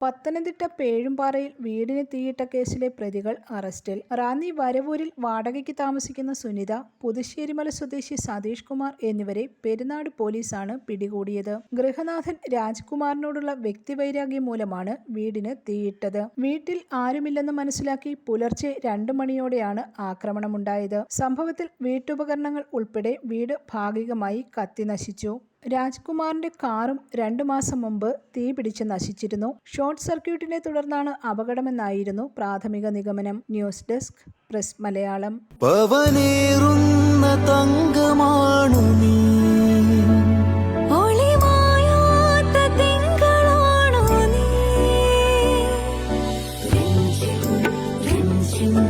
പത്തനംതിട്ട പേഴുംപാറയിൽ വീടിന് തീയിട്ട കേസിലെ പ്രതികൾ അറസ്റ്റിൽ. റാന്നി വരവൂരിൽ വാടകയ്ക്ക് താമസിക്കുന്ന സുനിത പുതുശ്ശേരിമല സ്വദേശി സതീഷ് കുമാർ എന്നിവരെ പെരുന്നാട് പോലീസാണ് പിടികൂടിയത്. ഗൃഹനാഥൻ രാജ്കുമാറിനോടുള്ള വ്യക്തിവൈരാഗ്യം മൂലമാണ് വീടിന് തീയിട്ടത്. വീട്ടിൽ ആരുമില്ലെന്ന് മനസ്സിലാക്കി പുലർച്ചെ രണ്ടു മണിയോടെയാണ് ആക്രമണമുണ്ടായത്. സംഭവത്തിൽ വീട്ടുപകരണങ്ങൾ ഉൾപ്പെടെ വീട് ഭാഗികമായി കത്തിനശിച്ചു രാജ്കുമാറിന്റെ കാറും രണ്ടു മാസം മുമ്പ് തീ പിടിച്ച് നശിച്ചിരുന്നു. ഷോർട്ട് സർക്യൂട്ടിനെ തുടർന്നാണ് അപകടമെന്നായിരുന്നു പ്രാഥമിക നിഗമനം. News desk press Malayalam. തങ്കമാണു നീ. നീ.